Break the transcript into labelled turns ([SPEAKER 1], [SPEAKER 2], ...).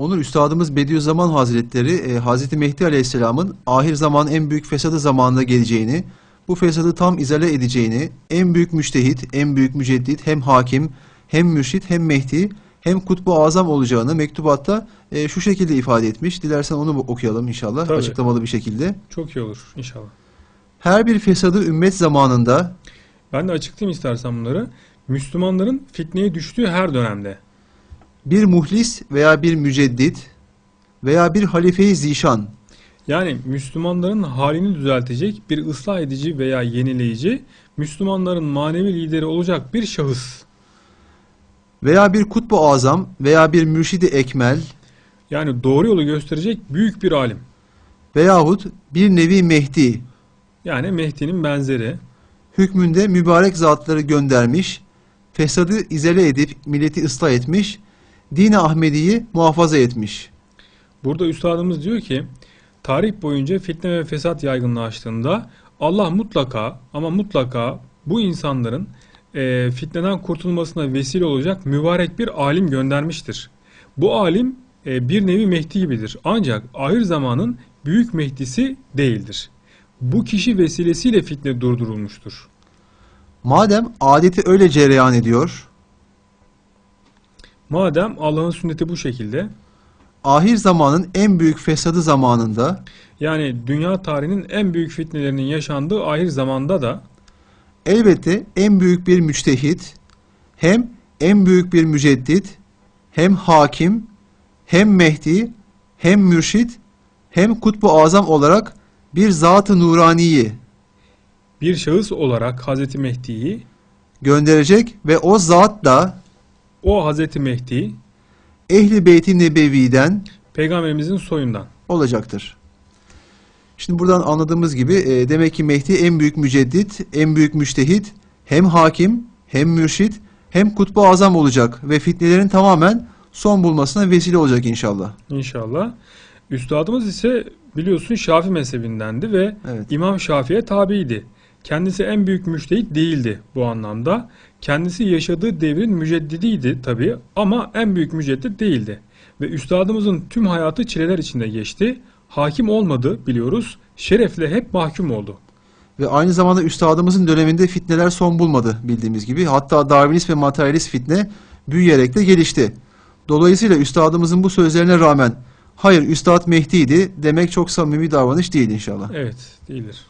[SPEAKER 1] Onur Üstadımız Bediüzzaman Hazretleri e, Hazreti Mehdi Aleyhisselam'ın ahir zaman en büyük fesadı zamanında geleceğini, bu fesadı tam izale edeceğini, en büyük müştehit, en büyük müceddit, hem hakim, hem mürşit, hem Mehdi, hem kutbu azam olacağını mektubatta e, şu şekilde ifade etmiş. Dilersen onu okuyalım inşallah
[SPEAKER 2] Tabii.
[SPEAKER 1] açıklamalı bir şekilde.
[SPEAKER 2] Çok iyi olur inşallah.
[SPEAKER 1] Her bir fesadı ümmet zamanında
[SPEAKER 2] Ben de açıklayayım istersen bunları. Müslümanların fitneye düştüğü her dönemde
[SPEAKER 1] bir muhlis veya bir müceddit veya bir halife-i zişan
[SPEAKER 2] yani Müslümanların halini düzeltecek bir ıslah edici veya yenileyici Müslümanların manevi lideri olacak bir şahıs.
[SPEAKER 1] veya bir kutbu azam veya bir mürşidi ekmel
[SPEAKER 2] Yani doğru yolu gösterecek büyük bir alim.
[SPEAKER 1] veyahut bir nevi Mehdi
[SPEAKER 2] Yani Mehdi'nin benzeri.
[SPEAKER 1] hükmünde mübarek zatları göndermiş, fesadı izale edip milleti ıslah etmiş, din-i Ahmedi'yi muhafaza etmiş.
[SPEAKER 2] Burada üstadımız diyor ki tarih boyunca fitne ve fesat yaygınlaştığında Allah mutlaka ama mutlaka bu insanların e, fitneden kurtulmasına vesile olacak mübarek bir alim göndermiştir. Bu alim e, bir nevi Mehdi gibidir. Ancak ahir zamanın büyük Mehdisi değildir. Bu kişi vesilesiyle fitne durdurulmuştur.
[SPEAKER 1] Madem adeti öyle cereyan ediyor,
[SPEAKER 2] Madem Allah'ın sünneti bu şekilde
[SPEAKER 1] ahir zamanın en büyük fesadı zamanında
[SPEAKER 2] yani dünya tarihinin en büyük fitnelerinin yaşandığı ahir zamanda da
[SPEAKER 1] elbette en büyük bir müçtehit, hem en büyük bir müceddit, hem hakim, hem Mehdi, hem mürşit, hem kutbu azam olarak bir zat-ı nuraniyi
[SPEAKER 2] bir şahıs olarak Hazreti Mehdi'yi
[SPEAKER 1] gönderecek ve o zat da
[SPEAKER 2] o Hazreti Mehdi
[SPEAKER 1] Ehli Beyt-i Nebevi'den
[SPEAKER 2] peygamberimizin soyundan.
[SPEAKER 1] olacaktır. Şimdi buradan anladığımız gibi e, demek ki Mehdi en büyük müceddit, en büyük müştehit, hem hakim, hem mürşit, hem kutbu azam olacak ve fitnelerin tamamen son bulmasına vesile olacak inşallah.
[SPEAKER 2] İnşallah. Üstadımız ise biliyorsun Şafi mezhebindendi ve
[SPEAKER 1] Evet.
[SPEAKER 2] İmam Şafi'ye tabiydi. Kendisi en büyük müştehit değildi bu anlamda. Kendisi yaşadığı devrin müceddidiydi tabii ama en büyük müceddit değildi. Ve üstadımızın tüm hayatı çileler içinde geçti. Hakim olmadı biliyoruz. Şerefle hep mahkum oldu.
[SPEAKER 1] Ve aynı zamanda üstadımızın döneminde fitneler son bulmadı bildiğimiz gibi. Hatta Darwinist ve materyalist fitne büyüyerek de gelişti. Dolayısıyla üstadımızın bu sözlerine rağmen hayır üstad Mehdi'ydi demek çok samimi davranış değil inşallah.
[SPEAKER 2] Evet değildir.